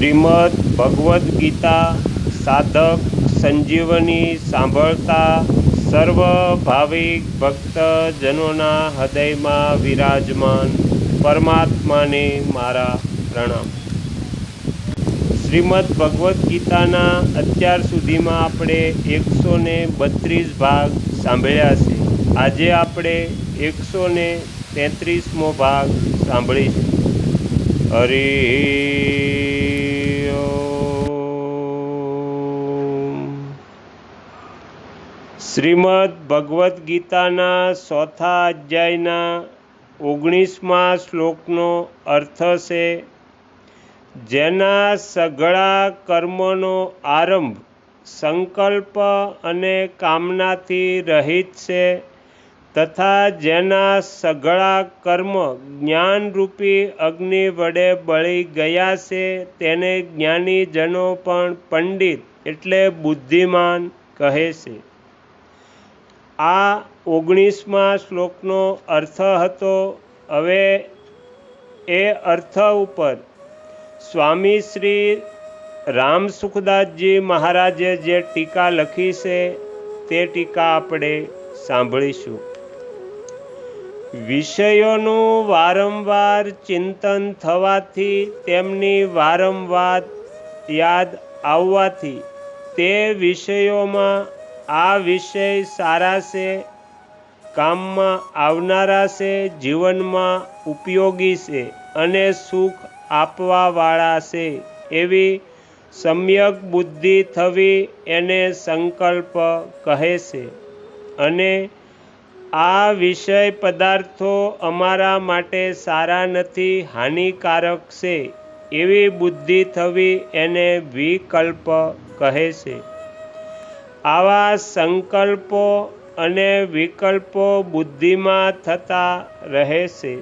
શ્રીમદ ભગવદ્ ગીતા સાધક સંજીવની સાંભળતા સર્વ ભાવિક ભક્તજનોના હૃદયમાં વિરાજમાન પરમાત્માને મારા પ્રણામ. શ્રીમદ ભગવદ્ ગીતાના અત્યાર સુધીમાં આપણે એકસો ને બત્રીસ ભાગ સાંભળ્યા છે. આજે આપણે એકસો ને તેત્રીસમો ભાગ સાંભળીશું. હરિ શ્રીમદ ભગવદ્ ગીતાના ચોથા અધ્યાયના ઓગણીસમાં શ્લોકનો અર્થ છે, જેના સઘળા કર્મનો આરંભ સંકલ્પ અને કામનાથી રહિત છે તથા જેના સઘળા કર્મ જ્ઞાનરૂપી અગ્નિ વડે બળી ગયા છે તેને જ્ઞાનીજનો પણ પંડિત એટલે બુદ્ધિમાન કહે છે. આ ઓગણીસમાં શ્લોકનો અર્થ હતો, હવે એ અર્થ ઉપર. સ્વામી શ્રી રામ સુખદાસજી મહારાજે જે ટીકા લખી છે, તે ટીકા આપણે સાંભળીશું. વિષયોનું વારંવાર ચિંતન થવાથી તેમની વારંવાર યાદ આવવાથી તે વિષયોમાં આ વિષય સારા છે, કામમાં આવનારા છે, જીવનમાં ઉપયોગી છે અને સુખ આપવાવાળા છે. એવી સમ્યક બુદ્ધિ થવી એને સંકલ્પ કહે છે. અને આ વિષય પદાર્થો અમારા માટે સારા નથી, હાનિકારક છે. એવી બુદ્ધિ થવી એને વિકલ્પ કહે છે. આવા સંકલ્પો અને વિકલ્પો બુદ્ધિમાં થતા રહે છે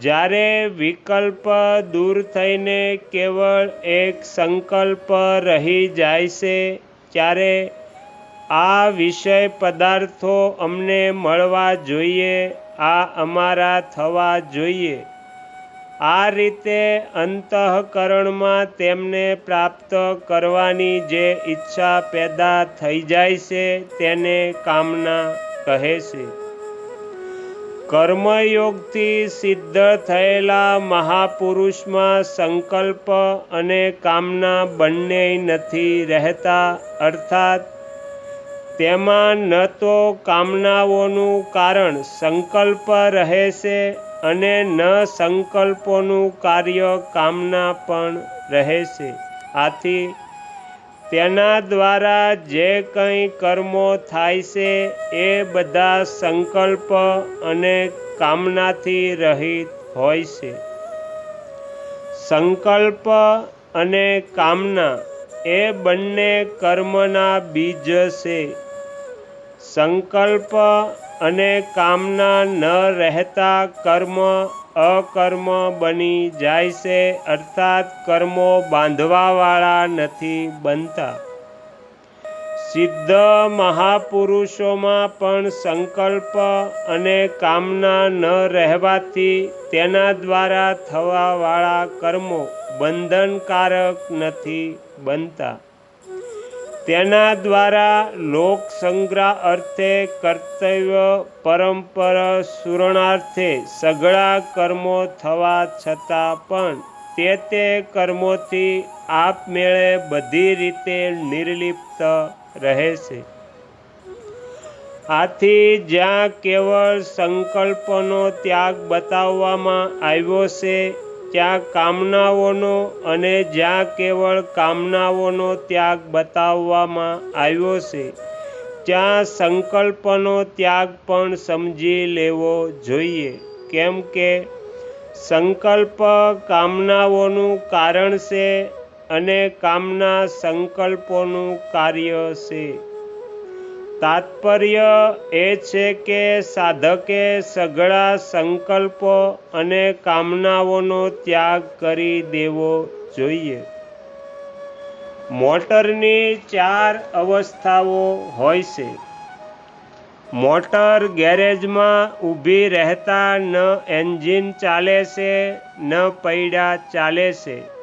જ્યારે વિકલ્પ દૂર થઈને કેવળ એક સંકલ્પ રહી જાય છે, ત્યારે આ વિષય પદાર્થો અમને મળવા જોઈએ, આ અમારા થવા જોઈએ. આ રીતે અંતઃકરણમાં તેમને પ્રાપ્ત કરવાની જે ઈચ્છા પેદા થઈ જાય છે, તેને કામના કહે છે. કર્મયોગથી સિદ્ધ થયેલા મહાપુરુષમાં સંકલ્પ અને કામના બંને નથી રહેતા, અર્થાત તેમાં ન તો કામનાઓનું કારણ સંકલ્પ રહે છે અને ન સંકલ્પોનું કાર્ય કામના પણ રહે છે આથી તેના દ્વારા જે કંઈ કર્મો થાય છે એ બધા સંકલ્પ અને કામનાથી રહિત હોય છે. સંકલ્પ અને કામના એ બંને કર્મના બીજ છે. સંકલ્પ અને કામના ન રહેતા કર્મ અકર્મ બની જાય છે, અર્થાત કર્મો બાંધવાવાળા નથી બનતા. સિદ્ધ મહાપુરુષોમાં પણ સંકલ્પ અને કામના ન રહેવાથી તેના દ્વારા થવાવાળા કર્મો બંધનકારક નથી બનતા. તેના દ્વારા લોક સંગ્રહ અર્થે કર્તવ્ય પરંપર સુરણાર્થે સઘળા કર્મો થવા છતાં પણ તે તે કર્મોથી આપમેળે બધી રીતે નિર્લિપ્ત રહે છે. આથી જ્યાં કેવળ સંકલ્પનો ત્યાગ બતાવવામાં આવ્યો છે ત્યાં કામનાઓનો અને જ્યાં કેવળ કામનાઓનો ત્યાગ બતાવવામાં આવ્યો છે, ત્યાં સંકલ્પનો ત્યાગ પણ સમજી લેવો જોઈએ. કેમ કે સંકલ્પ કામનાઓનું કારણ છે અને કામના સંકલ્પોનું કાર્ય છે. તાત્પર્ય એ છે કે સાધકે સઘળા સંકલ્પો અને કામનાઓનો ત્યાગ કરી દેવો જોઈએ. મોટરની ચાર અવસ્થાઓ હોય છે. મોટર ગેરેજમાં ઊભી રહેતા ન એન્જિન ચાલે છે, ન પૈડા ચાલે છે.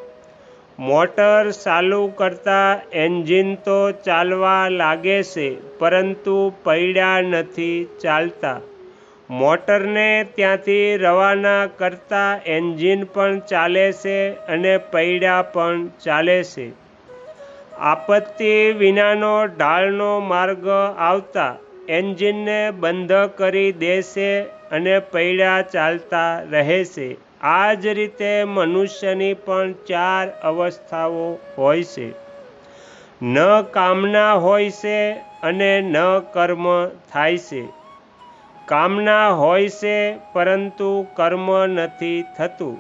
મોટર ચાલુ કરતાં એન્જિન તો ચાલવા લાગે છે, પરંતુ પૈડા નથી ચાલતા. મોટરને ત્યાંથી રવાના કરતાં એન્જિન પણ ચાલે છે અને પૈડા પણ ચાલે છે. આપત્તિ વિનાનો ઢાળનો માર્ગ આવતા એન્જિનને બંધ કરી દેશે અને પૈડા ચાલતા રહેશે આ જ રીતે મનુષ્યની પણ ચાર અવસ્થાઓ હોય છે. ન કામના હોય છે અને ન કર્મ થાય છે. કામના હોય છે પરંતુ કર્મ નથી થતું.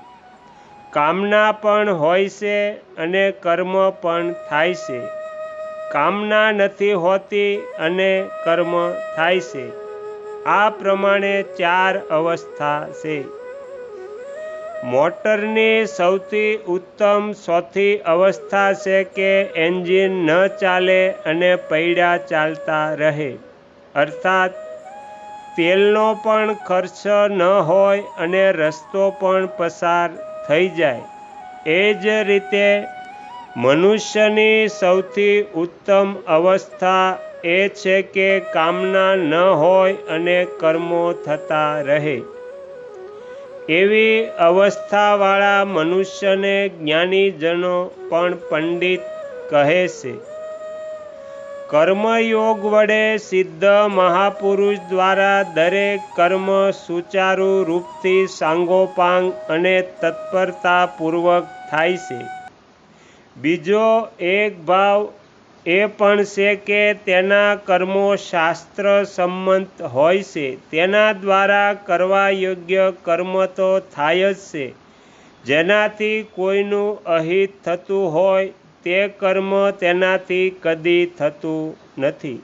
કામના પણ હોય છે અને કર્મ પણ થાય છે. કામના નથી હોતી અને કર્મ થાય છે. આ પ્રમાણે ચાર અવસ્થા છે. મોટરની સૌથી ઉત્તમ ચોથી અવસ્થા છે કે એન્જિન ન ચાલે અને પૈડા ચાલતા રહે. અર્થાત, તેલનો પણ ખર્ચ ન હોય અને રસ્તો પણ પસાર થઈ જાય. એ જ રીતે, મનુષ્યની સૌથી ઉત્તમ અવસ્થા એ છે કે કામના ન હોય અને કર્મો થતા રહે. એવી અવસ્થાવાળા મનુષ્યને જ્ઞાનીજનો પણ પંડિત કહે છે. કર્મયોગ વડે સિદ્ધ મહાપુરુષ દ્વારા દરેક કર્મ સુચારુ રૂપથી સાંગોપાંગ અને તત્પરતાપૂર્વક થાય છે. બીજો એક ભાવ એ પણ છે કે તેના કર્મો શાસ્ત્ર સંમત હોય છે. તેના દ્વારા કરવા યોગ્ય કર્મ તો થાય જ છે. જેનાથી કોઈનું અહિત થતું હોય, તે કર્મ તેનાથી કદી થતું નથી.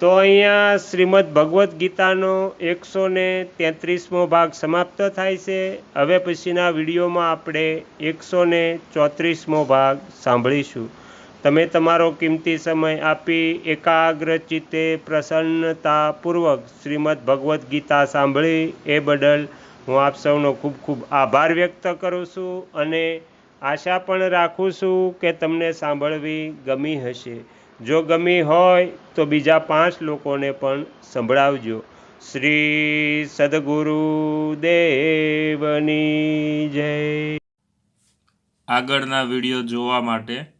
તો અહીંયા શ્રીમદ ભગવદ્ ગીતાનો એકસો ને તેત્રીસમો ભાગ સમાપ્ત થાય છે. હવે પછીના વિડીયોમાં આપણે એકસો ને ચોત્રીસમો ભાગ સાંભળીશું. તમે તમારો કિંમતી સમય આપી એકાગ્ર ચિત્તે પ્રસન્નતાપૂર્વક શ્રીમદ ભગવદ્ ગીતા સાંભળી એ બદલ હું આપ સૌનો ખૂબ ખૂબ આભાર વ્યક્ત કરું છું અને આશા પણ રાખું છું કે તમને સાંભળવી ગમી હશે. જો ગમી હોય તો બીજા પાંચ લોકોને પણ સંભળાવજો. શ્રી સદગુરુ દેવની જય. આગળના વીડિયો જોવા માટે